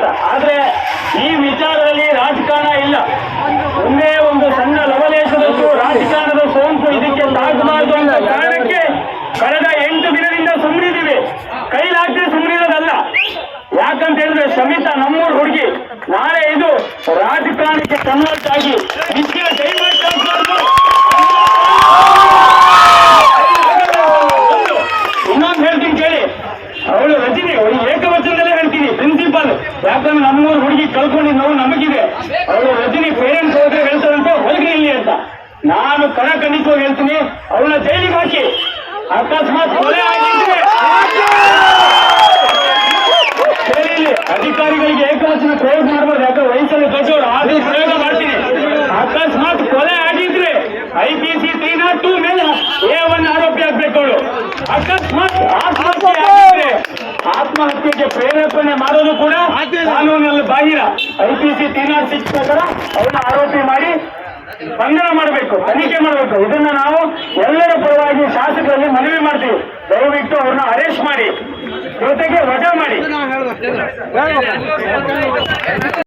ಅಂತ. ಆದ್ರೆ ಈ ವಿಚಾರದಲ್ಲಿ ರಾಜಕಾರಣ ಇಲ್ಲ. ಒಂದೇ ಒಂದು ಸಣ್ಣ ಲವಲೇಶದಷ್ಟು ರಾಜಕಾರಣದ ಸೋಂಕು ಇದಕ್ಕೆ ತಾಗಬಾರದು ಅಂತ ಕಾರಣಕ್ಕೆ ಕಳೆದ ಎಂಟು ದಿನದಿಂದ ಸುಮ್ಮನಿದ್ದೀವಿ ಕೈಲಾಗ್ತದೆ ಸುಮ್ಮನಿರೋದಲ್ಲ ಯಾಕಂತ ಹೇಳಿದ್ರೆ ಸಮಿತಾ ನಮ್ಮೂರು ಹುಡುಗಿ, ನಾಳೆ ಇದು ರಾಜಕಾರಣಕ್ಕೆ ಕನ್ವರ್ಟ್ ಆಗಿ ಇನ್ನೊಂದು ಹೇಳ್ತೀನಿ ಕೇಳಿ. ಅವಳು ರಜಿನಿ ಅವಳು ಪ್ರಿನ್ಸಿಪಾಲ್ ಯಾಕಂದ್ರೆ ನಮ್ಮೂರು ಹುಡುಗಿ ಕಳ್ಕೊಂಡಿದ್ ನೋವು ನಮಗಿದೆ. ಅವಳು ರಜನಿ ಪೇರೆಂಟ್ಸ್ ಹೋದ್ರೆ ಹೇಳ್ತಾರಂತ ಹೊರಗೆ ಇಲ್ಲಿ ಅಂತ. ನಾನು ಕಣ ಖಂಡಿತವಾಗಿ ಹೇಳ್ತೀನಿ ಅವಳ ಜೈಲಿಗೆ ಹಾಕಿ. ಅಕಸ್ಮಾತ್ ಕೊಲೆ ಆಗಿದ್ರೆ ಅಧಿಕಾರಿಗಳಿಗೆ ಏಕವಚನ ಪ್ರಯೋಗ ಮಾಡಬಾರ್ದು, ಯಾಕಂದ್ರೆ ವಯಸ್ಸಲ್ಲಿ ದೊಡ್ಡವರು, ಆದ್ರೂ ಪ್ರಯೋಗ ಮಾಡ್ತೀನಿ. ಅಕಸ್ಮಾತ್ ಕೊಲೆ ಆಗಿದ್ರೆ I P C three not two ಮೇಲೆ ಎ ಒನ್ ಆರೋಪಿ ಆಗ್ಬೇಕು ಅವಳು. ಅಕಸ್ಮಾತ್ ಮಾಡೋದು ಕೂಡ ಕಾನೂನಲ್ಲಿ ಬಾಹಿರ ಐಪಿಸಿ ನಾಟ್ ಸಿಕ್ಸ್ ಪ್ರಕಾರ ಅವನ್ನ ಆರೋಪಿ ಮಾಡಿ ಬಂಧನ ಮಾಡಬೇಕು ತನಿಖೆ ಮಾಡಬೇಕು. ಇದನ್ನ ನಾವು ಎಲ್ಲರ ಪರವಾಗಿ ಶಾಸಕರಲ್ಲಿ ಮನವಿ ಮಾಡ್ತೀವಿ. ದಯವಿಟ್ಟು ಅವ್ರನ್ನ ಅರೆಸ್ಟ್ ಮಾಡಿ ಜೊತೆಗೆ ವಜಾ ಮಾಡಿ.